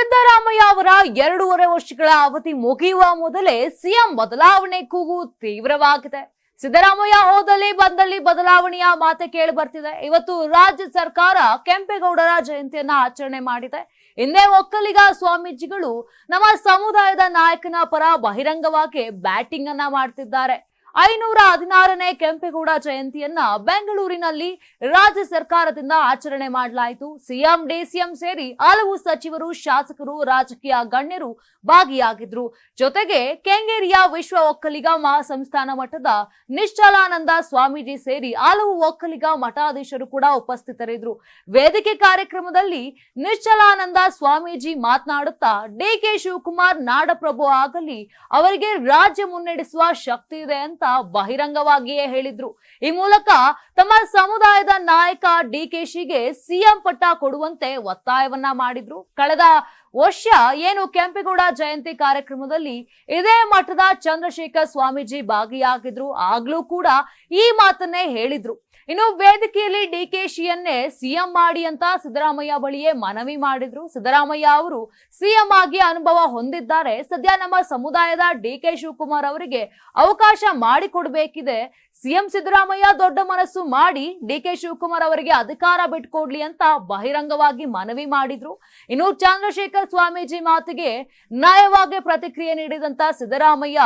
ಸಿದ್ದರಾಮಯ್ಯ ಅವರ ಎರಡೂವರೆ ವರ್ಷಗಳ ಅವಧಿ ಮುಗಿಯುವ ಮೊದಲೇ ಸಿಎಂ ಬದಲಾವಣೆ ಕೂಗು ತೀವ್ರವಾಗಿದೆ. ಸಿದ್ದರಾಮಯ್ಯ ಹೋದಲ್ಲಿ ಬಂದಲ್ಲಿ ಬದಲಾವಣೆಯ ಮಾತೆ ಕೇಳಿ ಬರ್ತಿದೆ. ಇವತ್ತು ರಾಜ್ಯ ಸರ್ಕಾರ ಕೆಂಪೇಗೌಡರ ಜಯಂತಿಯನ್ನ ಆಚರಣೆ ಮಾಡಿದೆ. ಹಿಂದೆ ಒಕ್ಕಲಿಗ ಸ್ವಾಮೀಜಿಗಳು ನಮ್ಮ ಸಮುದಾಯದ ನಾಯಕನ ಪರ ಬಹಿರಂಗವಾಗಿ ಬ್ಯಾಟಿಂಗ್ ಅನ್ನ ಮಾಡ್ತಿದ್ದಾರೆ. ಐನೂರ ಹದಿನಾರನೇ ಕೆಂಪೇಗೌಡ ಜಯಂತಿಯನ್ನ ಬೆಂಗಳೂರಿನಲ್ಲಿ ರಾಜ್ಯ ಸರ್ಕಾರದಿಂದ ಆಚರಣೆ ಮಾಡಲಾಯಿತು. ಸಿಎಂ, ಡಿಸಿಎಂ ಸೇರಿ ಹಲವು ಸಚಿವರು, ಶಾಸಕರು, ರಾಜಕೀಯ ಗಣ್ಯರು ಭಾಗಿಯಾಗಿದ್ರು. ಜೊತೆಗೆ ಕೆಂಗೇರಿಯ ವಿಶ್ವ ಒಕ್ಕಲಿಗ ಮಹಾಸಂಸ್ಥಾನ ಮಠದ ನಿಶ್ಚಲಾನಂದ ಸ್ವಾಮೀಜಿ ಸೇರಿ ಹಲವು ಒಕ್ಕಲಿಗ ಮಠಾಧೀಶರು ಕೂಡ ಉಪಸ್ಥಿತರಿದ್ರು. ವೇದಿಕೆ ಕಾರ್ಯಕ್ರಮದಲ್ಲಿ ನಿಶ್ಚಲಾನಂದ ಸ್ವಾಮೀಜಿ ಮಾತನಾಡುತ್ತಾ ಡಿಕೆ ಶಿವಕುಮಾರ್ ನಾಡಪ್ರಭು ಆಗಲಿ, ಅವರಿಗೆ ರಾಜ್ಯ ಮುನ್ನಡೆಸುವ ಶಕ್ತಿ ಇದೆ ಅಂತ ಬಹಿರಂಗವಾಗಿಯೇ ಹೇಳಿದ್ರು. ಈ ಮೂಲಕ ತಮ್ಮ ಸಮುದಾಯದ ನಾಯಕ ಡಿಕೆಶಿಗೆ ಸಿಎಂ ಪಟ್ಟ ಕೊಡುವಂತೆ ಒತ್ತಾಯವನ್ನ ಮಾಡಿದ್ರು. ಕಳೆದ ವರ್ಷ ಏನು ಕೆಂಪೇಗೌಡ ಜಯಂತಿ ಕಾರ್ಯಕ್ರಮದಲ್ಲಿ ಇದೇ ಮಠದ ಚಂದ್ರಶೇಖರ್ ಸ್ವಾಮೀಜಿ ಭಾಗಿಯಾಗಿದ್ರು. ಆಗ್ಲೂ ಕೂಡ ಈ ಮಾತನ್ನೇ ಹೇಳಿದ್ರು. ಇನ್ನು ವೇದಿಕೆಯಲ್ಲಿ ಡಿಕೆಶಿಯನ್ನೇ ಸಿಎಂ ಮಾಡಿ ಅಂತ ಸಿದ್ದರಾಮಯ್ಯ ಬಳಿಯೇ ಮನವಿ ಮಾಡಿದ್ರು. ಸಿದ್ದರಾಮಯ್ಯ ಅವರು ಸಿಎಂ ಆಗಿ ಅನುಭವ ಹೊಂದಿದ್ದಾರೆ. ಸದ್ಯ ನಮ್ಮ ಸಮುದಾಯದ ಡಿ ಕೆ ಶಿವಕುಮಾರ್ ಅವರಿಗೆ ಅವಕಾಶ ಮಾಡಿಕೊಡ್ಬೇಕಿದೆ. ಸಿಎಂ ಸಿದ್ದರಾಮಯ್ಯ ದೊಡ್ಡ ಮನಸ್ಸು ಮಾಡಿ ಡಿ ಕೆ ಶಿವಕುಮಾರ್ ಅವರಿಗೆ ಅಧಿಕಾರ ಬಿಟ್ಕೊಡ್ಲಿ ಅಂತ ಬಹಿರಂಗವಾಗಿ ಮನವಿ ಮಾಡಿದ್ರು. ಇನ್ನು ಚಂದ್ರಶೇಖರ್ ಸ್ವಾಮೀಜಿ ಮಾತಿಗೆ ನ್ಯಾಯವಾಗಿ ಪ್ರತಿಕ್ರಿಯೆ ನೀಡಿದಂತ ಸಿದ್ದರಾಮಯ್ಯ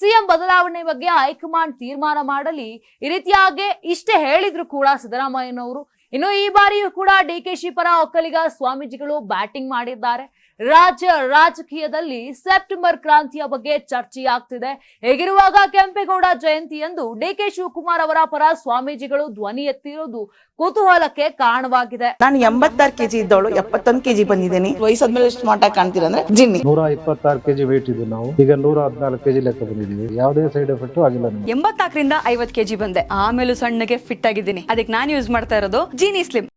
ಸಿಎಂ ಬದಲಾವಣೆ ಬಗ್ಗೆ ಹೈಕಮಾಂಡ್ ತೀರ್ಮಾನ ಮಾಡಲಿ, ಈ ರೀತಿಯಾಗಿ ಇಷ್ಟೇ ಹೇಳಿದ್ರು ಕೂಡ ಸಿದ್ದರಾಮಯ್ಯನವರು. ಇನ್ನು ಈ ಬಾರಿಯೂ ಕೂಡ ಡಿ ಕೆ ಶಿ ಪರ ಒಕ್ಕಲಿಗ ಸ್ವಾಮೀಜಿಗಳು ಬ್ಯಾಟಿಂಗ್ ಮಾಡಿದ್ದಾರೆ. ರಾಜ್ಯ ರಾಜಕೀಯದಲ್ಲಿ ಸೆಪ್ಟೆಂಬರ್ ಕ್ರಾಂತಿಯ ಬಗ್ಗೆ ಚರ್ಚೆಯಾಗ್ತಿದೆ. ಹೇಗಿರುವಾಗ ಕೆಂಪೇಗೌಡ ಜಯಂತಿಯಂದು ಡಿಕೆ ಶಿವಕುಮಾರ್ ಅವರ ಪರ ಸ್ವಾಮೀಜಿಗಳು ಧ್ವನಿ ಎತ್ತಿರೋದು ಕುತೂಹಲಕ್ಕೆ ಕಾರಣವಾಗಿದೆ. ನಾನು ಎಂಬತ್ತಾರು ಕೆಜಿ ಇದ್ದವಳು ಎಪ್ಪತ್ತೊಂದು ಕೆಜಿ ಬಂದಿದ್ದೀನಿ. ವಯಸ್ಸಾದ್ಮೇಲೆ ಎಷ್ಟು ಮಾಟ ಕಾಣ್ತೀರ ಅಂದ್ರೆ ಜಿನ್ನಿ. ನೂರ ಇಪ್ಪತ್ತಾರು ಕೆಜಿ ವೇಟ್ ಇದ್ದು ನಾವು. ಈಗ ನೂರ ಹದಿನಾಲ್ಕು ಕೆಜಿ ಲೆಕ್ಕ ಬಂದಿದ್ದೀವಿ. ಯಾವುದೇ ಸೈಡ್ ಎಫೆಕ್ಟ್ ಆಗಿಲ್ಲ ಎಂಬತ್ತಾಕರಿಂದ ಐವತ್ತು ಐವತ್ ಕೆಜಿ ಬಂದೆ. ಆಮೇಲೆ ಸಣ್ಣಗೆ ಫಿಟ್ ಆಗಿದ್ದೀನಿ. ಅದಕ್ಕೆ ನಾನು ಯೂಸ್ ಮಾಡ್ತಾ ಇರೋದು ಜೀನಿ ಸ್ಲಿಮ್